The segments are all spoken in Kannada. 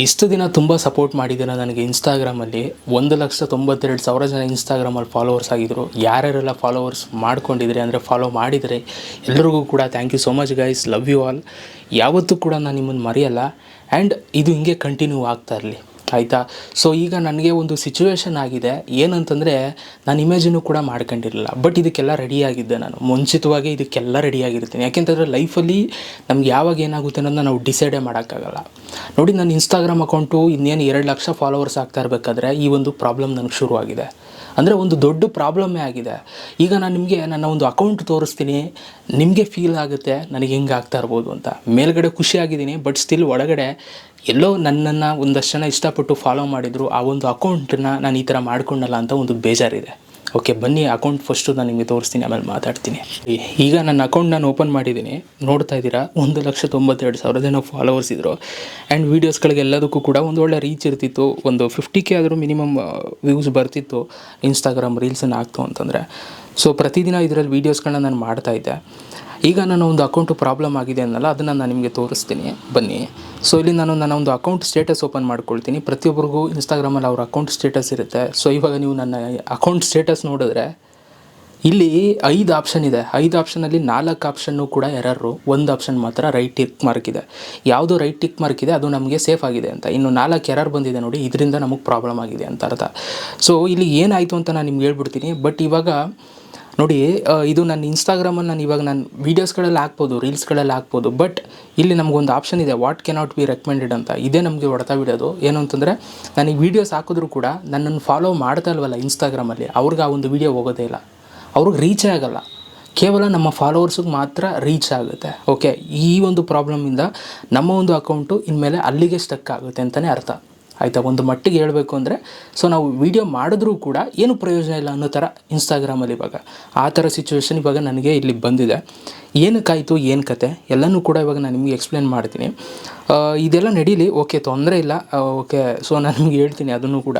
ಇಷ್ಟು ದಿನ ತುಂಬ ಸಪೋರ್ಟ್ ಮಾಡಿದ್ದೀರ ನನಗೆ ಇನ್ಸ್ಟಾಗ್ರಾಮಲ್ಲಿ ಒಂದು ಲಕ್ಷ ತೊಂಬತ್ತೆರಡು ಸಾವಿರ ಜನ ಇನ್ಸ್ಟಾಗ್ರಾಮಲ್ಲಿ ಫಾಲೋವರ್ಸ್ ಆಗಿದ್ದರು ಯಾರ್ಯಾರೆಲ್ಲ ಫಾಲೋವರ್ಸ್ ಮಾಡ್ಕೊಂಡಿದ್ರೆ, ಅಂದರೆ ಫಾಲೋ ಮಾಡಿದರೆ, ಎಲ್ರಿಗೂ ಕೂಡ thank you so much guys love you all ಯಾವತ್ತೂ ಕೂಡ ನಾನು ನಿಮ್ಮನ್ನು ಮರೆಯಲ್ಲ. ಆ್ಯಂಡ್ ಇದು ಹಿಂಗೆ ಕಂಟಿನ್ಯೂ ಆಗ್ತಾ ಇರಲಿ. ಆಯಿತಾ? ಸೊ ಈಗ ನನಗೆ ಒಂದು ಸಿಚುವೇಶನ್ ಆಗಿದೆ. ಏನಂತಂದರೆ, ನಾನು ಇಮ್ಯಾಜಿನು ಕೂಡ ಮಾಡ್ಕೊಂಡಿರಲಿಲ್ಲ. ಬಟ್ ಇದಕ್ಕೆಲ್ಲ ರೆಡಿಯಾಗಿದ್ದೆ ನಾನು. ಮುಂಚಿತವಾಗಿ ಇದಕ್ಕೆಲ್ಲ ರೆಡಿಯಾಗಿರ್ತೀನಿ ಯಾಕೆಂತಂದರೆ ಲೈಫಲ್ಲಿ ನಮ್ಗೆ ಯಾವಾಗ ಏನಾಗುತ್ತೆ ಅನ್ನೋದನ್ನ ನಾವು ಡಿಸೈಡೇ ಮಾಡೋಕ್ಕಾಗಲ್ಲ. ನೋಡಿ, ನನ್ನ ಇನ್ಸ್ಟಾಗ್ರಾಮ್ ಅಕೌಂಟು ಇನ್ನೇನು ಎರಡು ಲಕ್ಷ ಫಾಲೋವರ್ಸ್ ಆಗ್ತಾ ಇರಬೇಕಾದ್ರೆ, ಈ ಒಂದು ಪ್ರಾಬ್ಲಮ್ ನನಗೆ ಶುರುವಾಗಿದೆ. ಅಂದರೆ, ಒಂದು ದೊಡ್ಡ ಪ್ರಾಬ್ಲಮ್ಮೇ ಆಗಿದೆ. ಈಗ ನಾನು ನಿಮಗೆ ನನ್ನ ಒಂದು ಅಕೌಂಟ್ ತೋರಿಸ್ತೀನಿ. ನಿಮಗೆ ಫೀಲ್ ಆಗುತ್ತೆ. ನನಗೆ ಹೆಂಗೆ ಆಗ್ತಾ ಇರ್ಬೋದು ಅಂತ. ಮೇಲ್ಗಡೆ ಖುಷಿಯಾಗಿದ್ದೀನಿ ಬಟ್ ಸ್ಟಿಲ್ ಒಳಗಡೆ ಎಲ್ಲೋ ನನ್ನನ್ನು ಒಂದಷ್ಟು ಜನ ಇಷ್ಟಪಟ್ಟು ಫಾಲೋ ಮಾಡಿದರು, ಆ ಒಂದು ಅಕೌಂಟನ್ನು ನಾನು ಈ ಥರ ಮಾಡ್ಕೊಂಡಲ್ಲ ಅಂತ ಒಂದು ಬೇಜಾರಿದೆ. ಓಕೆ ಬನ್ನಿ ಅಕೌಂಟ್ ಫಸ್ಟು ನಾನು ನಿಮಗೆ ತೋರಿಸ್ತೀನಿ, ಆಮೇಲೆ ಮಾತಾಡ್ತೀನಿ. ಈಗ ನನ್ನ ಅಕೌಂಟ್ ನಾನು ಓಪನ್ ಮಾಡಿದ್ದೀನಿ. ನೋಡ್ತಾ ಇದ್ದೀರಾ, ಒಂದು ಲಕ್ಷ ತೊಂಬತ್ತೆರಡು ಸಾವಿರ ಜನ ಫಾಲೋವರ್ಸ್ ಇದ್ದರು ಆ್ಯಂಡ್ ವೀಡಿಯೋಸ್ಗಳಿಗೆ ಎಲ್ಲದಕ್ಕೂ ಕೂಡ ಒಂದು ಒಳ್ಳೆ ರೀಚ್ ಇರ್ತಿತ್ತು. ಒಂದು ಫಿಫ್ಟಿ ಕೆ ಆದರೂ ಮಿನಿಮಮ್ ವ್ಯೂಸ್ ಬರ್ತಿತ್ತು. ಇನ್ಸ್ಟಾಗ್ರಾಮ್ ರೀಲ್ಸನ್ನು ಹಾಕ್ತು ಅಂತಂದರೆ. ಸೊ ಪ್ರತಿದಿನ ಇದರಲ್ಲಿ ವೀಡಿಯೋಸ್ಗಳನ್ನ ನಾನು ಮಾಡ್ತಾ ಇದ್ದೆ. ಈಗ ನನ್ನ ಒಂದು ಅಕೌಂಟು ಪ್ರಾಬ್ಲಮ್ ಆಗಿದೆ ಅನ್ನಲ್ಲ, ಅದನ್ನು ನಾನು ನಿಮಗೆ ತೋರಿಸ್ತೀನಿ. ಬನ್ನಿ. ಸೊ ಇಲ್ಲಿ ನಾನು ನನ್ನ ಒಂದು ಅಕೌಂಟ್ ಸ್ಟೇಟಸ್ ಓಪನ್ ಮಾಡ್ಕೊಳ್ತೀನಿ. ಪ್ರತಿಯೊಬ್ಬರಿಗೂ ಇನ್ಸ್ಟಾಗ್ರಾಮಲ್ಲಿ ಅವ್ರ ಅಕೌಂಟ್ ಸ್ಟೇಟಸ್ ಇರುತ್ತೆ. ಸೊ ಇವಾಗ ನೀವು ನನ್ನ ಅಕೌಂಟ್ ಸ್ಟೇಟಸ್ ನೋಡಿದ್ರೆ, ಇಲ್ಲಿ ಐದು ಆಪ್ಷನ್ ಇದೆ. ಐದು ಆಪ್ಷನಲ್ಲಿ ನಾಲ್ಕು ಆಪ್ಷನ್ನು ಕೂಡ ಎರರು ಒಂದು ಆಪ್ಷನ್ ಮಾತ್ರ ರೈಟ್ ಟಿಕ್ ಮಾರ್ಕ್ ಇದೆ. ಯಾವುದು ರೈಟ್ ಟಿಕ್ ಮಾರ್ಕ್ ಇದೆ, ಅದು ನಮಗೆ ಸೇಫ್ ಆಗಿದೆ ಅಂತ. ಇನ್ನು ನಾಲ್ಕು ಎರರ್ ಬಂದಿದೆ ನೋಡಿ, ಇದರಿಂದ ನಮಗೆ ಪ್ರಾಬ್ಲಮ್ ಆಗಿದೆ ಅಂತ ಅರ್ಥ. ಸೊ ಇಲ್ಲಿ ಏನಾಯಿತು ಅಂತ ನಾನು ನಿಮ್ಗೆ ಹೇಳ್ಬಿಡ್ತೀನಿ. ಬಟ್ ಇವಾಗ ನೋಡಿ ಇದು ನನ್ನ ಇನ್ಸ್ಟಾಗ್ರಾಮಲ್ಲಿ ನಾನು ಇವಾಗ ನಾನು ವೀಡಿಯೋಸ್ಗಳಲ್ಲಿ ಹಾಕ್ಬೋದು ರೀಲ್ಸ್ಗಳಲ್ಲಿ ಹಾಕ್ಬೋದು ಬಟ್ ಇಲ್ಲಿ ನಮಗೊಂದು ಆಪ್ಷನ್ ಇದೆ ವಾಟ್ ಕೆನಾಟ್ ಬಿ ರೆಕಮೆಂಡೆಡ್ ಅಂತ. ಇದೇ ನಮಗೆ ಹೊಡೆತ ಬಿಡೋದು. ಏನು ಅಂತಂದರೆ ನನಗೆ ವೀಡಿಯೋಸ್ ಹಾಕಿದ್ರು ಕೂಡ ನನ್ನನ್ನು ಫಾಲೋ ಮಾಡ್ತಾ ಇಲ್ವಲ್ಲ ಇನ್ಸ್ಟಾಗ್ರಾಮಲ್ಲಿ ಅವ್ರಿಗೆ ಆ ಒಂದು ವೀಡಿಯೋ ಹೋಗೋದೇ ಇಲ್ಲ. ಅವ್ರಿಗೆ ರೀಚೇ ಆಗೋಲ್ಲ. ಕೇವಲ ನಮ್ಮ ಫಾಲೋವರ್ಸಿಗೆ ಮಾತ್ರ ರೀಚ್ ಆಗುತ್ತೆ ಓಕೆ ಈ ಒಂದು ಪ್ರಾಬ್ಲಮಿಂದ ನಮ್ಮ ಒಂದು ಅಕೌಂಟು ಇನ್ಮೇಲೆ ಅಲ್ಲಿಗೆ ಸ್ಟಕ್ ಆಗುತ್ತೆ ಅಂತಲೇ ಅರ್ಥ. ಆಯಿತಾ? ಒಂದು ಮಟ್ಟಿಗೆ ಹೇಳಬೇಕು ಅಂದರೆ ಸೊ ನಾವು ವಿಡಿಯೋ ಮಾಡಿದ್ರೂ ಕೂಡ ಏನು ಪ್ರಯೋಜನ ಇಲ್ಲ ಅನ್ನೋ ಥರ ಇನ್ಸ್ಟಾಗ್ರಾಮಲ್ಲಿ ಇವಾಗ. ಆ ಥರ ಸಿಚುವೇಶನ್ ಇವಾಗ ನನಗೆ ಇಲ್ಲಿ ಬಂದಿದೆ. ಏನಕ್ಕಾಯಿತು, ಏನು ಕತೆ? ಎಲ್ಲನೂ ಕೂಡ ಇವಾಗ ನಾನು ನಿಮಗೆ ಎಕ್ಸ್ಪ್ಲೇನ್ ಮಾಡ್ತೀನಿ. ಇದೆಲ್ಲ ನಡೀಲಿ ಓಕೆ ತೊಂದರೆ ಇಲ್ಲ ಓಕೆ ಸೊ ನಾನು ನಿಮ್ಗೆ ಹೇಳ್ತೀನಿ ಅದನ್ನು ಕೂಡ.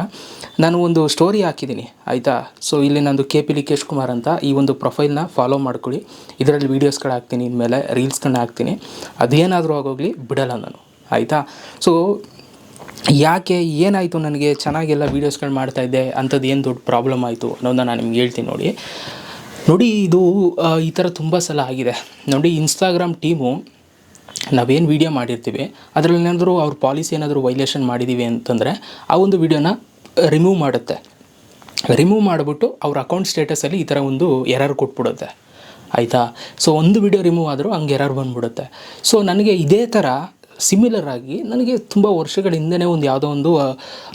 ನಾನು ಒಂದು ಸ್ಟೋರಿ ಹಾಕಿದ್ದೀನಿ, ಆಯಿತಾ? ಸೊ ಇಲ್ಲಿ ನಂದು ಕೆ ಪಿ ಲಿಕೇಶ್ ಕುಮಾರ್ ಅಂತ ಈ ಒಂದು ಪ್ರೊಫೈಲ್ನ ಫಾಲೋ ಮಾಡ್ಕೊಳ್ಳಿ. ಇದರಲ್ಲಿ ವೀಡಿಯೋಸ್ಗಳು ಹಾಕ್ತೀನಿ, ಇನ್ಮೇಲೆ ರೀಲ್ಸ್ಗಳನ್ನ ಹಾಕ್ತೀನಿ. ಅದೇನಾದರೂ ಆಗೋಗಲಿ, ಬಿಡಲ್ಲ ನಾನು, ಆಯಿತಾ? ಸೊ ಯಾಕೆ ಏನಾಯಿತು ನನಗೆ? ಚೆನ್ನಾಗೆಲ್ಲ ವೀಡಿಯೋಸ್ಗಳು ಮಾಡ್ತಾಯಿದ್ದೆ ಅಂಥದ್ದು ಏನು ದೊಡ್ಡ ಪ್ರಾಬ್ಲಮ್ ಆಯಿತು ಅನ್ನೋದನ್ನ ನಾನು ನಿಮ್ಗೆ ಹೇಳ್ತೀನಿ ನೋಡಿ. ನೋಡಿ, ಇದು ಈ ಥರ ತುಂಬ ಸಲ ಆಗಿದೆ. ನೋಡಿ ಇನ್ಸ್ಟಾಗ್ರಾಮ್ ಟೀಮು ನಾವೇನು ವೀಡಿಯೋ ಮಾಡಿರ್ತೀವಿ, ಅದರಲ್ಲಿ ಏನಾದರೂ ಅವ್ರ ಪಾಲಿಸಿ ಏನಾದರೂ ವೈಲೇಷನ್ ಮಾಡಿದ್ದೀವಿ ಅಂತಂದರೆ ಆ ಒಂದು ವೀಡಿಯೋನ ರಿಮೂವ್ ಮಾಡುತ್ತೆ. ರಿಮೂವ್ ಮಾಡಿಬಿಟ್ಟು ಅವ್ರ ಅಕೌಂಟ್ ಸ್ಟೇಟಸಲ್ಲಿ ಈ ಥರ ಒಂದು ಎರರ್ ಕೊಟ್ಬಿಡುತ್ತೆ. ಆಯಿತಾ? ಸೊ ಒಂದು ವಿಡಿಯೋ ರಿಮೂವ್ ಆದರೂ ಹಂಗೆ ಎರರ್ ಬಂದ್ಬಿಡುತ್ತೆ. ಸೊ ನನಗೆ ಇದೇ ಥರ ಸಿಮಿಲರ್ ಆಗಿ ನನಗೆ ತುಂಬ ವರ್ಷಗಳ ಹಿಂದೆನೇ ಒಂದು ಯಾವುದೋ ಒಂದು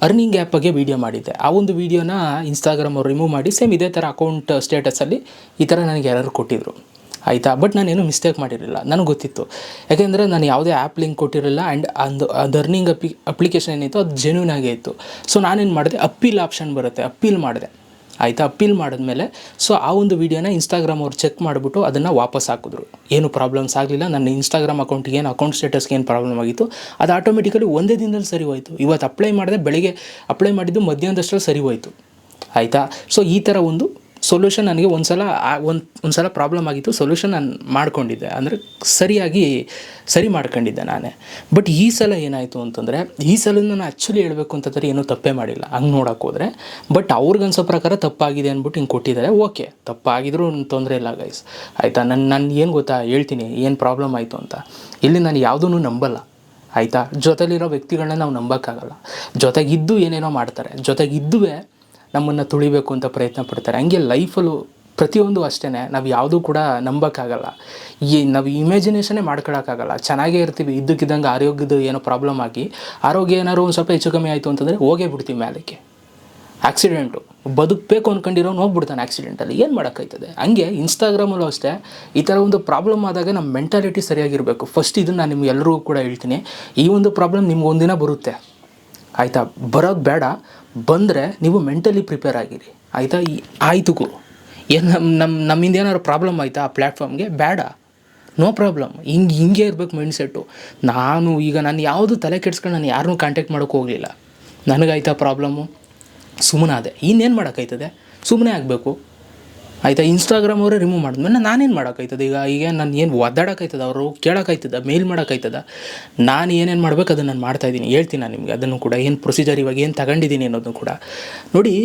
ಅರ್ನಿಂಗ್ ಆ್ಯಪ್ ಬಗ್ಗೆ ವೀಡಿಯೋ ಮಾಡಿದ್ದೆ. ಆ ಒಂದು ವೀಡಿಯೋನ ಇನ್ಸ್ಟಾಗ್ರಾಮ್ ಅವ್ರು ರಿಮೂವ್ ಮಾಡಿ ಸೇಮ್ ಇದೇ ಥರ ಅಕೌಂಟ್ ಸ್ಟೇಟಸಲ್ಲಿ ಈ ಥರ ನನಗೆ ಎರರ್ ಕೊಟ್ಟಿದ್ರು. ಆಯಿತಾ? ಬಟ್ ನಾನೇನು ಮಿಸ್ಟೇಕ್ ಮಾಡಿರಲಿಲ್ಲ. ನನಗೆ ಗೊತ್ತಿತ್ತು. ಯಾಕೆಂದರೆ ನಾನು ಯಾವುದೇ ಆ್ಯಪ್ ಲಿಂಕ್ ಕೊಟ್ಟಿರಲಿಲ್ಲ ಆ್ಯಂಡ್ ಅಂದು, ಅದು ಅರ್ನಿಂಗ್ ಅಪ್ಲಿ ಅಪ್ಲಿಕೇಶನ್ ಏನಿತ್ತು ಅದು ಜೆನ್ಯೂನ್ ಆಗೇ ಇತ್ತು. ಸೊ ನಾನೇನು ಮಾಡಿದೆ? ಅಪ್ಪೀಲ್ ಆಪ್ಷನ್ ಬರುತ್ತೆ. ಅಪ್ಪೀಲ್ ಮಾಡಿದೆ. ಆಯಿತಾ? ಅಪ್ಪೀಲ್ ಮಾಡಿದ್ಮೇಲೆ. ಸೊ ಆ ಒಂದು ವೀಡಿಯೋನ ಇನ್ಸ್ಟಾಗ್ರಾಮ್ ಅವ್ರು ಚೆಕ್ ಮಾಡಿಬಿಟ್ಟು ಅದನ್ನು ವಾಪಸ್ ಹಾಕಿದ್ರು. ಏನು ಪ್ರಾಬ್ಲಮ್ಸ್ ಆಗಲಿಲ್ಲ. ನನ್ನ ಇನ್ಸ್ಟಾಗ್ರಾಮ್ ಅಕೌಂಟಿಗೆ ಏನು ಅಕೌಂಟ್ ಸ್ಟೇಟಸ್ಗೆ ಏನು ಪ್ರಾಬ್ಲಮ್ ಆಗಿತ್ತು? ಅದು ಆಟೋಮೆಟಿಕಲಿ ಒಂದೇ ದಿನದಲ್ಲಿ ಸರಿ ಹೋಯಿತು. ಇವತ್ತು ಅಪ್ಲೈ ಮಾಡಿದೆ, ಬೆಳಗ್ಗೆ ಅಪ್ಲೈ ಮಾಡಿದ್ದು ಮಧ್ಯಾಹ್ನದಷ್ಟರಲ್ಲಿ ಸರಿ ಹೋಯಿತು. ಆಯಿತಾ? ಸೊ ಈ ಥರ ಒಂದು ಸೊಲ್ಯೂಷನ್ ನನಗೆ ಒಂದು ಸಲ ಒಂದು ಒಂದು ಸಲ ಪ್ರಾಬ್ಲಮ್ ಆಗಿತ್ತು. ಸೊಲ್ಯೂಷನ್ ನಾನು ಮಾಡ್ಕೊಂಡಿದ್ದೆ. ಅಂದರೆ ಸರಿಯಾಗಿ ಸರಿ ಮಾಡ್ಕೊಂಡಿದ್ದೆ ನಾನೇ. ಬಟ್ ಈ ಸಲ ಏನಾಯಿತು ಅಂತಂದರೆ, ಈ ಸಲ ನಾನು ಆ್ಯಕ್ಚುಲಿ ಹೇಳಬೇಕು ಅಂತಂದರೆ ಏನೂ ತಪ್ಪೇ ಮಾಡಿಲ್ಲ. ಹಂಗೆ ನೋಡೋಕೆ ಹೋದರೆ. ಬಟ್ ಅವ್ರಿಗೆ ಅನ್ಸೋ ಪ್ರಕಾರ ತಪ್ಪಾಗಿದೆ ಅಂದ್ಬಿಟ್ಟು ಹಿಂಗೆ ಕೊಟ್ಟಿದ್ದಾರೆ. ಓಕೆ ತಪ್ಪಾಗಿದ್ರೂ ತೊಂದರೆ ಇಲ್ಲ ಗೈಸ್ ಆಯಿತಾ? ನನ್ನ ನಾನು ಏನು ಗೊತ್ತಾ? ಹೇಳ್ತೀನಿ. ಏನು ಪ್ರಾಬ್ಲಮ್ ಆಯಿತು ಅಂತ. ಇಲ್ಲಿ ನಾನು ಯಾವುದೂ ನಂಬಲ್ಲ. ಆಯಿತಾ? ಜೊತೆಲಿರೋ ವ್ಯಕ್ತಿಗಳನ್ನ ನಾವು ನಂಬೋಕ್ಕಾಗಲ್ಲ. ಜೊತೆಗಿದ್ದು ಏನೇನೋ ಮಾಡ್ತಾರೆ. ಜೊತೆಗಿದ್ದುವೇ ನಮ್ಮನ್ನು ತುಳಿಬೇಕು ಅಂತ ಪ್ರಯತ್ನ ಪಡ್ತಾರೆ. ಹಂಗೆ ಲೈಫಲ್ಲೂ ಪ್ರತಿಯೊಂದು ಅಷ್ಟೇ ನಾವು ಯಾವುದೂ ಕೂಡ ನಂಬೋಕ್ಕಾಗಲ್ಲ. ಈ ನಾವು ಇಮ್ಯಾಜಿನೇಷನೇ ಮಾಡ್ಕೊಳಕ್ಕಾಗಲ್ಲ. ಚೆನ್ನಾಗೇ ಇರ್ತೀವಿ, ಇದ್ದಕ್ಕಿದ್ದಂಗೆ ಆರೋಗ್ಯದ ಏನೋ ಪ್ರಾಬ್ಲಮ್ ಆಗಿ, ಆರೋಗ್ಯ ಏನಾದ್ರು ಒಂದು ಸ್ವಲ್ಪ ಹೆಚ್ಚು ಕಮ್ಮಿ ಆಯಿತು ಅಂತಂದರೆ ಹೋಗೇ ಬಿಡ್ತೀವಿ ಮೇಲಕ್ಕೆ. ಆಕ್ಸಿಡೆಂಟು ಬದುಕಬೇಕು ಅಂದ್ಕೊಂಡಿರೋನು ಹೋಗ್ಬಿಡ್ತಾನೆ ಆಕ್ಸಿಡೆಂಟಲ್ಲಿ ಏನು ಮಾಡೋಕ್ಕಾಯ್ತದೆ? ಹಂಗೆ ಇನ್ಸ್ಟಾಗ್ರಾಮಲ್ಲೂ ಅಷ್ಟೇ, ಈ ಥರ ಒಂದು ಪ್ರಾಬ್ಲಮ್ ಆದಾಗ ನಮ್ಮ ಮೆಂಟಾಲಿಟಿ ಸರಿಯಾಗಿರಬೇಕು. ಫಸ್ಟ್ ಇದನ್ನು ನಾನು ನಿಮ್ಗೆ ಎಲ್ಲರಿಗೂ ಕೂಡ ಹೇಳ್ತೀನಿ. ಈ ಒಂದು ಪ್ರಾಬ್ಲಮ್ ನಿಮ್ಗೆ ಒಂದಿನ ಬರುತ್ತೆ. ಆಯಿತಾ? ಬರೋದು ಬೇಡ. ಬಂದರೆ ನೀವು ಮೆಂಟಲಿ ಪ್ರಿಪೇರ್ ಆಗಿರಿ. ಆಯಿತಾ? ಈ ಆಯಿತು ಏನು ನಮ್ಮ ನಮ್ಮ ನಮ್ಮಿಂದ ಏನಾದ್ರು ಪ್ರಾಬ್ಲಮ್ ಆಯಿತಾ ಆ ಪ್ಲ್ಯಾಟ್ಫಾರ್ಮ್ಗೆ ಬೇಡ. ನೋ ಪ್ರಾಬ್ಲಮ್ ಹಿಂಗೆ ಹಿಂಗೆ ಇರಬೇಕು ಮೈಂಡ್ಸೆಟ್ಟು ನಾನು ಈಗ ನಾನು ಯಾವುದು ತಲೆ ಕೆಡ್ಸ್ಕೊಂಡು ನಾನು ಯಾರನ್ನೂ ಕಾಂಟ್ಯಾಕ್ಟ್ ಮಾಡೋಕೆ ಹೋಗಲಿಲ್ಲ. ನನಗಾಯ್ತಾ ಪ್ರಾಬ್ಲಮ್ಮು ಸುಮ್ಮನಾದೆ ಇನ್ನೇನು ಮಾಡೋಕ್ಕಾಯ್ತದೆ? ಸುಮ್ಮನೆ ಆಗಬೇಕು. ಆಯಿತಾ ಇನ್ಸ್ಟಾಗ್ರಾಮ್ ಅವರೇ ರಿಮೂವ್ ಮಾಡಿದ್ಮೇಲೆ ನಾನೇನು ಮಾಡೋಕ್ಕಾಯ್ತದೆ? ಈಗ ಈಗ ನಾನು ಏನು ಒದ್ದಾಡೋಕ್ಕಾಯ್ತದ? ಅವರು ಕೇಳೋಕ್ಕಾಯ್ತದ? ಮೇಲ್ ಮಾಡೋಕ್ಕಾಯ್ತದ? ನಾನು ಏನೇನು ಮಾಡ್ಬೇಕು ಅದನ್ನು ನಾನು ಮಾಡ್ತಾಯಿದ್ದೀನಿ ಹೇಳ್ತೀನಿ ನಾನು ನಿಮಗೆ. ಅದನ್ನು ಕೂಡ, ಏನು ಪ್ರೊಸೀಜರ್ ಇವಾಗ ಏನು ತಗೊಂಡಿದ್ದೀನಿ ಅನ್ನೋದನ್ನು ಕೂಡ. ನೋಡಿ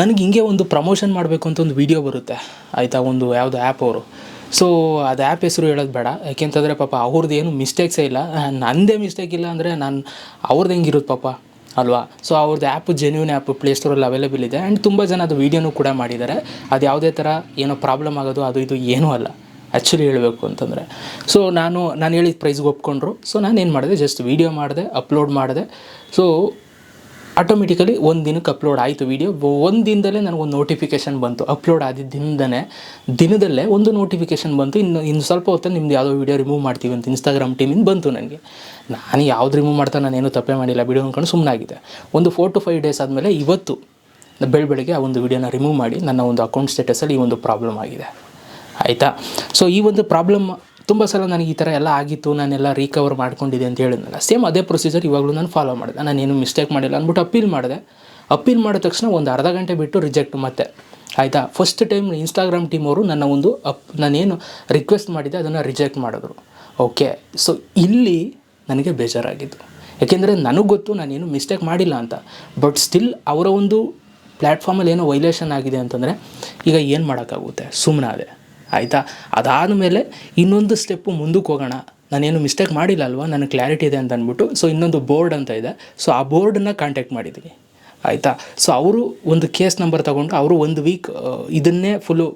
ನನಗೆ ಹಿಂಗೆ ಒಂದು ಪ್ರಮೋಷನ್ ಮಾಡಬೇಕು ಅಂತ ಒಂದು ವಿಡಿಯೋ ಬರುತ್ತೆ. ಆಯಿತಾ, ಒಂದು ಯಾವುದು ಆ್ಯಪ್ ಅವರು. ಸೊ ಅದು ಆ್ಯಪ್ ಹೆಸರು ಹೇಳೋದು ಬೇಡ. ಯಾಕೆಂತಂದರೆ ಪಾಪ ಅವ್ರದ್ದು ಏನು ಮಿಸ್ಟೇಕ್ಸೇ ಇಲ್ಲ. ನನ್ನದೇ ಮಿಸ್ಟೇಕ್ ಇಲ್ಲ ಅಂದರೆ ನಾನು ಅವ್ರದ್ದು ಹೆಂಗಿರುತ್ತೆ ಪಾಪ? ಅಲ್ವಾ? ಸೊ ಅವ್ರದ್ದು ಆ್ಯಪ್ ಜೆನ್ಯೂನ್ ಆ್ಯಪ್ ಪ್ಲೇಸ್ಟೋರಲ್ಲಿ ಅವೈಲೇಬಲ್ ಇದೆ. ಆ್ಯಂಡ್ ತುಂಬ ಜನ ಅದು ವೀಡಿಯೋನೂ ಕೂಡ ಮಾಡಿದ್ದಾರೆ. ಅದು ಯಾವುದೇ ಥರ ಏನೋ ಪ್ರಾಬ್ಲಮ್ ಆಗೋದು, ಅದು ಇದು ಏನೂ ಅಲ್ಲ. ಆ್ಯಕ್ಚುಲಿ ಹೇಳಬೇಕು ಅಂತಂದರೆ. ಸೊ ನಾನು ನಾನು ಹೇಳಿದ ಪ್ರೈಸ್ಗೆ ಒಪ್ಕೊಂಡ್ರು. ಸೊ ನಾನು ಏನು ಮಾಡಿದೆ? ಜಸ್ಟ್ ವೀಡಿಯೋ ಮಾಡಿದೆ ಅಪ್ಲೋಡ್ ಮಾಡಿದೆ. ಸೊ ಆಟೋಮೆಟಿಕಲಿ ಒಂದು ದಿನಕ್ಕೆ ಅಪ್ಲೋಡ್ ಆಯಿತು ವೀಡಿಯೋ ಒಂದು ದಿನದಲ್ಲೇ ನನಗೊಂದು ನೋಟಿಫಿಕೇಷನ್ ಬಂತು. ಅಪ್ಲೋಡ್ ಆದಿದ್ದ ದಿನದಲ್ಲೇ ಒಂದು ನೋಟಿಫಿಕೇಷನ್ ಬಂತು. ಇನ್ನು ಇನ್ನು ಸ್ವಲ್ಪ ಹೊತ್ತು ನಿಮ್ದು ಯಾವುದೋ ವೀಡಿಯೋ ರಿಮೂವ್ ಮಾಡ್ತೀವಿ ಅಂತ ಇನ್ಸ್ಟಾಗ್ರಾಮ್ ಟೀಮಿಂದ ಬಂತು ನನಗೆ. ನಾನು ಯಾವ್ದು ರಿಮೂವ್ ಮಾಡ್ತಾ ನಾನೇನು ತಪ್ಪೇ ಮಾಡಿಲ್ಲ. ವೀಡಿಯೋ ಅಂದ್ಕೊಂಡು ಸುಮ್ಮನಾಗಿದೆ ಒಂದು ಫೋರ್ ಟು ಫೈವ್ ಡೇಸ್ ಆದಮೇಲೆ ಇವತ್ತು ಬೆಳ ಬೆಳಗ್ಗೆ ಆ ಒಂದು ವಿಡಿಯೋನ ರಿಮೂವ್ ಮಾಡಿ ನನ್ನ ಒಂದು ಅಕೌಂಟ್ ಸ್ಟೇಟಸಲ್ಲಿ ಈ ಒಂದು ಪ್ರಾಬ್ಲಮ್ ಆಗಿದೆ. ಆಯಿತಾ? ಸೊ ಈ ಒಂದು ಪ್ರಾಬ್ಲಮ್ ತುಂಬ ಸಲ ನನಗೆ ಈ ಥರ ಎಲ್ಲ ಆಗಿತ್ತು, ನಾನೆಲ್ಲ ರೀಕವರ್ ಮಾಡ್ಕೊಂಡಿದ್ದೆ ಅಂತ ಹೇಳಿದ್ನಲ್ಲ. ಸೇಮ್ ಅದೇ ಪ್ರೊಸೀಜರ್ ಇವಾಗಲೂ ನಾನು ಫಾಲೋ ಮಾಡಿದೆ. ನಾನೇನು ಮಿಸ್ಟೇಕ್ ಮಾಡಿಲ್ಲ ಅಂದ್ಬಿಟ್ಟು ಅಪೀಲ್ ಮಾಡಿದೆ. ಅಪೀಲ್ ಮಾಡಿದ ತಕ್ಷಣ ಒಂದು ಅರ್ಧ ಗಂಟೆ ಬಿಟ್ಟು ರಿಜೆಕ್ಟ್ ಮತ್ತೆ. ಆಯಿತಾ? ಫಸ್ಟ್ ಟೈಮ್ ಇನ್ಸ್ಟಾಗ್ರಾಮ್ ಟೀಮ್ ಅವರು ನನ್ನ ಒಂದು ಅಪ್, ನಾನೇನು ರಿಕ್ವೆಸ್ಟ್ ಮಾಡಿದೆ ಅದನ್ನು ರಿಜೆಕ್ಟ್ ಮಾಡಿದ್ರು. ಓಕೆ ಸೊ ಇಲ್ಲಿ ನನಗೆ ಬೇಜಾರಾಗಿದ್ದು. ಯಾಕೆಂದರೆ ನನಗೆ ಗೊತ್ತು ನಾನೇನು ಮಿಸ್ಟೇಕ್ ಮಾಡಿಲ್ಲ ಅಂತ. ಬಟ್ ಸ್ಟಿಲ್ ಅವರ ಒಂದು ಪ್ಲ್ಯಾಟ್ಫಾರ್ಮಲ್ಲಿ ಏನೋ ವೈಲೇಷನ್ ಆಗಿದೆ ಅಂತಂದರೆ ಈಗ ಏನು ಮಾಡೋಕ್ಕಾಗುತ್ತೆ? ಸುಮ್ಮನಾದೆ ಆಯಿತಾ? ಅದಾದಮೇಲೆ ಇನ್ನೊಂದು ಸ್ಟೆಪ್ಪು ಮುಂದಕ್ಕೆ ಹೋಗೋಣ. ನಾನೇನು ಮಿಸ್ಟೇಕ್ ಮಾಡಿಲ್ಲ ಅಲ್ವಾ? ನನಗೆ ಕ್ಲಾರಿಟಿ ಇದೆ ಅಂತ ಅಂದ್ಬಿಟ್ಟು. ಸೊ ಇನ್ನೊಂದು ಬೋರ್ಡ್ ಅಂತ ಇದೆ. ಸೊ ಆ ಬೋರ್ಡನ್ನು ಕಾಂಟ್ಯಾಕ್ಟ್ ಮಾಡಿದ್ದೀನಿ ಆಯಿತಾ? ಸೊ ಅವರು ಒಂದು ಕೇಸ್ ನಂಬರ್ ತೊಗೊಂಡು ಅವರು ಒಂದು ವೀಕ್ ಇದನ್ನೇ ಫುಲ್ಲು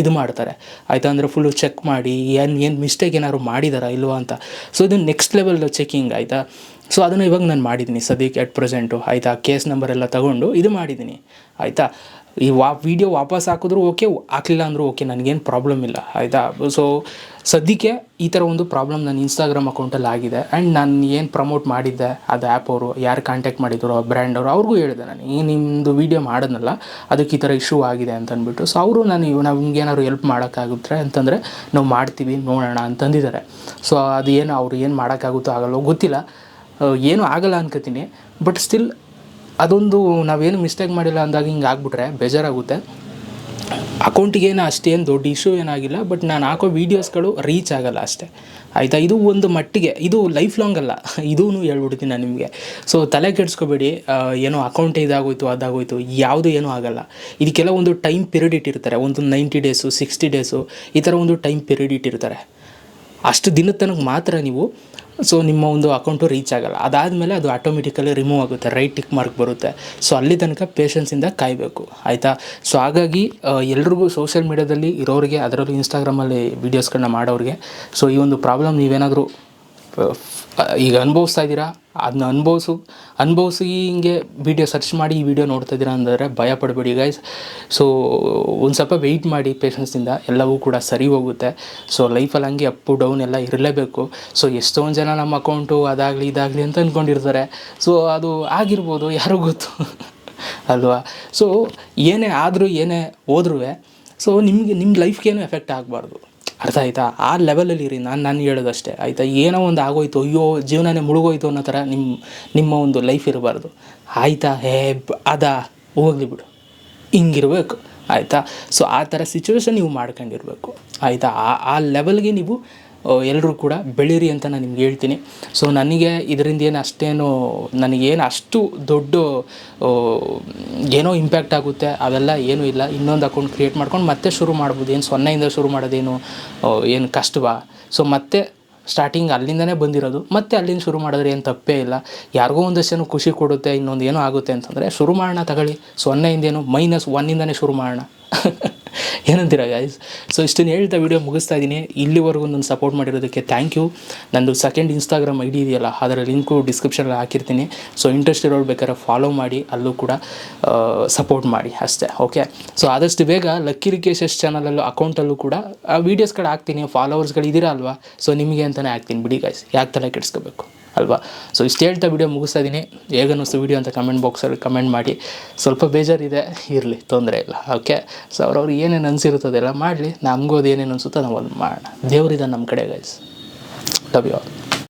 ಇದು ಮಾಡ್ತಾರೆ. ಆಯಿತಾ? ಅಂದರೆ ಫುಲ್ಲು ಚೆಕ್ ಮಾಡಿ, ಏನು ಏನು ಮಿಸ್ಟೇಕ್ ಏನಾದ್ರು ಮಾಡಿದಾರಾ ಇಲ್ವಾ ಅಂತ. ಸೊ ಇದು ನೆಕ್ಸ್ಟ್ ಲೆವೆಲ್ ಚೆಕಿಂಗ್ ಆಯಿತಾ? ಸೊ ಅದನ್ನು ಇವಾಗ ನಾನು ಮಾಡಿದ್ದೀನಿ ಸದ್ಯಕ್ಕೆ ಎಟ್ ಪ್ರೆಸೆಂಟು ಆಯಿತಾ? ಕೇಸ್ ನಂಬರ್ ಎಲ್ಲ ತಗೊಂಡು ಇದು ಮಾಡಿದ್ದೀನಿ. ಆಯಿತಾ? ಈ ವಾ ವಿಡಿಯೋ ವಾಪಸ್ ಹಾಕಿದ್ರು ಓಕೆ ಹಾಕಲಿಲ್ಲ ಅಂದರೂ ಓಕೆ ನನಗೇನು ಪ್ರಾಬ್ಲಮ್ ಇಲ್ಲ ಆಯಿತಾ? ಸೊ ಸದ್ಯಕ್ಕೆ ಈ ಥರ ಒಂದು ಪ್ರಾಬ್ಲಮ್ ನನ್ನ ಇನ್ಸ್ಟಾಗ್ರಾಮ್ ಅಕೌಂಟಲ್ಲಿ ಆಗಿದೆ ಆ್ಯಂಡ್ ನಾನು ಏನು ಪ್ರಮೋಟ್ ಮಾಡಿದ್ದೆ ಅದು ಆ್ಯಪ್ ಅವರು ಯಾರು ಕಾಂಟ್ಯಾಕ್ಟ್ ಮಾಡಿದ್ರು ಬ್ರ್ಯಾಂಡ್ ಅವರು ಅವ್ರಿಗೂ ಹೇಳಿದೆ ನಾನು ಈ ನಿಮ್ಮದು ವೀಡಿಯೋ ಮಾಡೋದ್ನಲ್ಲ ಅದಕ್ಕೆ ಈ ಥರ ಇಶ್ಯೂ ಆಗಿದೆ ಅಂತ ಅಂದ್ಬಿಟ್ಟು. ಸೊ ಅವರು ನಾನು ನಾವು ನಿಮ್ಗೆ ಏನಾದ್ರು ಹೆಲ್ಪ್ ಮಾಡೋಕ್ಕಾಗುತ್ತೆ ಅಂತಂದರೆ ನಾವು ಮಾಡ್ತೀವಿ ನೋಡೋಣ ಅಂತಂದಿದ್ದಾರೆ ಸೊ ಅದು ಏನು ಅವ್ರು ಏನು ಮಾಡೋಕ್ಕಾಗುತ್ತೋ ಆಗಲ್ಲೋ ಗೊತ್ತಿಲ್ಲ ಆ, ಏನೂ ಆಗಲ್ಲ ಅನ್ಕೋತೀನಿ ಬಟ್ ಸ್ಟಿಲ್ ಅದೊಂದು ನಾವೇನು ಮಿಸ್ಟೇಕ್ ಮಾಡಿಲ್ಲ ಅಂದಾಗ ಹಿಂಗೆ ಆಗಿಬಿಟ್ರೆ ಬೇಜಾರಾಗುತ್ತೆ. ಅಕೌಂಟಿಗೇನು ಅಷ್ಟೇನು ದೊಡ್ಡ ಇಶ್ಯೂ ಏನಾಗಿಲ್ಲ ಬಟ್ ನಾನು ಹಾಕೋ ವೀಡಿಯೋಸ್ಗಳು ರೀಚ್ ಆಗಲ್ಲ ಅಷ್ಟೇ. ಆಯಿತಾ? ಇದು ಒಂದು ಮಟ್ಟಿಗೆ, ಇದು ಲೈಫ್ ಲಾಂಗ್ ಅಲ್ಲ. ಇದೂ ಹೇಳ್ಬಿಡ್ತೀನಿ ನಾನು ನಿಮಗೆ. ಸೊ ತಲೆ ಕೆಡಿಸ್ಕೋಬೇಡಿ. ಏನೋ ಅಕೌಂಟ್ ಇದಾಗೋಯ್ತು, ಅದಾಗೋಯ್ತು, ಯಾವುದು ಏನೂ ಆಗಲ್ಲ. ಇದಕ್ಕೆಲ್ಲ ಒಂದು ಟೈಮ್ ಪೀರಿಯಡ್ ಇಟ್ಟಿರ್ತಾರೆ. ಒಂದು ನೈಂಟಿ ಡೇಸು ಸಿಕ್ಸ್ಟಿ ಡೇಸು ಈ ಥರ ಒಂದು ಟೈಮ್ ಪೀರಿಯಡ್ ಇಟ್ಟಿರ್ತಾರೆ. ಅಷ್ಟು ದಿನದ ತನಕ ಮಾತ್ರ ನೀವು ಸೊ ನಿಮ್ಮ ಒಂದು ಅಕೌಂಟು ರೀಚ್ ಆಗಲ್ಲ. ಅದಾದಮೇಲೆ ಅದು ಆಟೋಮೆಟಿಕಲಿ ರಿಮೂವ್ ಆಗುತ್ತೆ. ರೈಟ್ ಟಿಕ್ ಮಾರ್ಕ್ ಬರುತ್ತೆ. ಸೊ ಅಲ್ಲಿ ತನಕ ಪೇಷನ್ಸಿಂದ ಕಾಯಬೇಕು. ಆಯಿತಾ? ಸೊ ಹಾಗಾಗಿ ಎಲ್ರಿಗೂ ಸೋಷಿಯಲ್ ಮೀಡ್ಯಾದಲ್ಲಿ ಇರೋರಿಗೆ, ಅದರಲ್ಲೂ ಇನ್ಸ್ಟಾಗ್ರಾಮಲ್ಲಿ ವೀಡಿಯೋಸ್ಗಳನ್ನ ಮಾಡೋರಿಗೆ ಸೊ ಈ ಒಂದು ಪ್ರಾಬ್ಲಮ್ ನೀವೇನಾದರೂ ಈಗ ಅನುಭವಿಸ್ತಾ ಇದ್ದೀರಾ? ಅದನ್ನ ಅನುಭವಿಸು, ಅನುಭವಿಸಿ ಹಿಂಗೆ ವಿಡಿಯೋ ಸರ್ಚ್ ಮಾಡಿ ಈ ವಿಡಿಯೋ ನೋಡ್ತಾ ಇದ್ದೀರಾ ಅಂದರೆ ಭಯ ಪಡಬೇಡಿ ಗೈಸ್ ಸೊ ಒಂದು ಸ್ವಲ್ಪ ವೆಯ್ಟ್ ಮಾಡಿ ಪೇಷನ್ಸಿಂದ ಎಲ್ಲವೂ ಕೂಡ ಸರಿ ಹೋಗುತ್ತೆ. ಸೊ ಲೈಫಲ್ಲಿ ಹಂಗೆ ಅಪ್ಪು ಡೌನ್ ಎಲ್ಲ ಇರಲೇಬೇಕು. ಸೊ ಎಷ್ಟೊಂದು ಜನ ನಮ್ಮ ಅಕೌಂಟು ಅದಾಗಲಿ ಇದಾಗಲಿ ಅಂತ ಅಂದ್ಕೊಂಡಿರ್ತಾರೆ ಸೊ ಅದು ಆಗಿರ್ಬೋದು ಯಾರಿಗೂ ಗೊತ್ತು? ಅಲ್ವಾ? ಸೊ ಏನೇ ಆದರೂ ಏನೇ ಹೋದ್ರೂ ಸೊ ನಿಮಗೆ ನಿಮ್ಮ ಲೈಫ್ಗೇನು ಎಫೆಕ್ಟ್ ಆಗಬಾರ್ದು. ಅರ್ಥ ಆಯ್ತಾ? ಆ ಲೆವೆಲಲ್ಲಿ ಇರಿ, ನಾನು ನಾನು ಹೇಳೋದಷ್ಟೇ. ಆಯಿತಾ? ಏನೋ ಒಂದು ಆಗೋಯ್ತು, ಅಯ್ಯೋ, ಜೀವನನೇ ಮುಳುಗೋಯ್ತು ಅನ್ನೋ ಥರ ನಿಮ್ಮ ನಿಮ್ಮ ಒಂದು ಲೈಫ್ ಇರಬಾರ್ದು. ಆಯಿತಾ? ಹೇ, ಅದಾ? ಹೋಗ್ಲಿ ಬಿಡು. ಹಿಂಗಿರ್ಬೇಕು. ಆಯಿತಾ? ಸೊ ಆ ಥರ ಸಿಚುವೇಶನ್ ನೀವು ಮಾಡ್ಕೊಂಡಿರ್ಬೇಕು. ಆಯಿತಾ? ಆ ಆ ಲೆವೆಲ್ಗೆ ನೀವು ಎಲ್ಲರೂ ಕೂಡ ಬೆಳೀರಿ ಅಂತ ನಾನು ನಿಮ್ಗೆ ಹೇಳ್ತೀನಿ. ಸೊ ನನಗೆ ಇದರಿಂದ ಏನು ಅಷ್ಟೇನು ನನಗೇನು ಅಷ್ಟು ದೊಡ್ಡ ಏನೋ ಇಂಪ್ಯಾಕ್ಟ್ ಆಗುತ್ತೆ, ಅವೆಲ್ಲ ಏನೂ ಇಲ್ಲ. ಇನ್ನೊಂದು ಅಕೌಂಟ್ ಕ್ರಿಯೇಟ್ ಮಾಡ್ಕೊಂಡು ಮತ್ತೆ ಶುರು ಮಾಡ್ಬೋದು. ಏನು ಸೊನ್ನೆಯಿಂದ ಶುರು ಮಾಡೋದೇನು ಏನು ಕಷ್ಟವಾ? ಸೊ ಮತ್ತೆ ಸ್ಟಾರ್ಟಿಂಗ್ ಅಲ್ಲಿಂದನೇ ಬಂದಿರೋದು. ಮತ್ತೆ ಅಲ್ಲಿಂದ ಶುರು ಮಾಡಿದ್ರೆ ಏನು ತಪ್ಪೇ ಇಲ್ಲ. ಯಾರಿಗೋ ಒಂದಷ್ಟು ಖುಷಿ ಕೊಡುತ್ತೆ, ಇನ್ನೊಂದು ಏನೋ ಆಗುತ್ತೆ ಅಂತಂದರೆ ಶುರು ಮಾಡೋಣ ತಗೊಳ್ಳಿ. ಸೊನ್ನೆಯಿಂದೇನು ಮೈನಸ್ ಒನ್ನಿಂದನೇ ಶುರು ಮಾಡೋಣ. ಏನಂತೀರ ಗಾಯ್ಸ್ ಸೊ ಇಷ್ಟನ್ನು ಹೇಳ್ತಾ ವಿಡಿಯೋ ಮುಗಿಸ್ತಾ ಇದ್ದೀನಿ. ಇಲ್ಲಿವರೆಗೂ ನನ್ನ ಸಪೋರ್ಟ್ ಮಾಡಿರೋದಕ್ಕೆ ಥ್ಯಾಂಕ್ ಯು ನಂದು ಸೆಕೆಂಡ್ ಇನ್ಸ್ಟಾಗ್ರಾಮ್ ಐ ಡಿ ಇದೆಯಲ್ಲ, ಅದರ ಲಿಂಕು ಡಿಸ್ಕ್ರಿಪ್ಷನಲ್ಲಿ ಹಾಕಿರ್ತೀನಿ. ಸೊ ಇಂಟ್ರೆಸ್ಟ್ ಇರೋರು ಬೇಕಾದ್ರೆ ಫಾಲೋ ಮಾಡಿ, ಅಲ್ಲೂ ಕೂಡ ಸಪೋರ್ಟ್ ಮಾಡಿ ಅಷ್ಟೇ ಓಕೆ ಸೊ ಆದಷ್ಟು ಬೇಗ ಲಕ್ಕಿ ರಿಕೇಶಸ್ ಚಾನಲಲ್ಲೂ ಅಕೌಂಟಲ್ಲೂ ಕೂಡ ವೀಡಿಯೋಸ್ಗಳು ಹಾಕ್ತೀನಿ ಫಾಲೋವರ್ಸ್ಗಳು ಇದ್ದೀರಾ ಅಲ್ವಾ? ಸೊ ನಿಮಗೆ ಅಂತಲೇ ಹಾಕ್ತೀನಿ, ಬಿಡಿ ಗಾಯ್ಸ್ ಯಾಕೆ ತಲೆ ಕೆಡಿಸ್ಕೋಬೇಕು? ಅಲ್ವಾ? ಸೊ ಇಷ್ಟು ಹೇಳ್ತಾ ವಿಡಿಯೋ ಮುಗಿಸ್ತಾ ಇದ್ದೀನಿ ಹೇಗನ್ನಿಸ್ತು ವಿಡಿಯೋ ಅಂತ ಕಮೆಂಟ್ ಬಾಕ್ಸಲ್ಲಿ ಕಮೆಂಟ್ ಮಾಡಿ. ಸ್ವಲ್ಪ ಬೇಜಾರಿದೆ, ಇರಲಿ, ತೊಂದರೆ ಇಲ್ಲ. ಓಕೆ ಸೊ ಅವ್ರವ್ರು ಏನೇನು ಅನಿಸಿರುತ್ತದೆಲ್ಲ ಮಾಡಲಿ. ನಮಗೂ ಅದು ಏನೇನು ಅನಿಸುತ್ತೋ ನಾವು ಅದು ಮಾಡೋಣ. ದೇವರಿದ ನಮ್ಮ ಕಡೆ ಗೈಸ್ ಲವ್ ಯು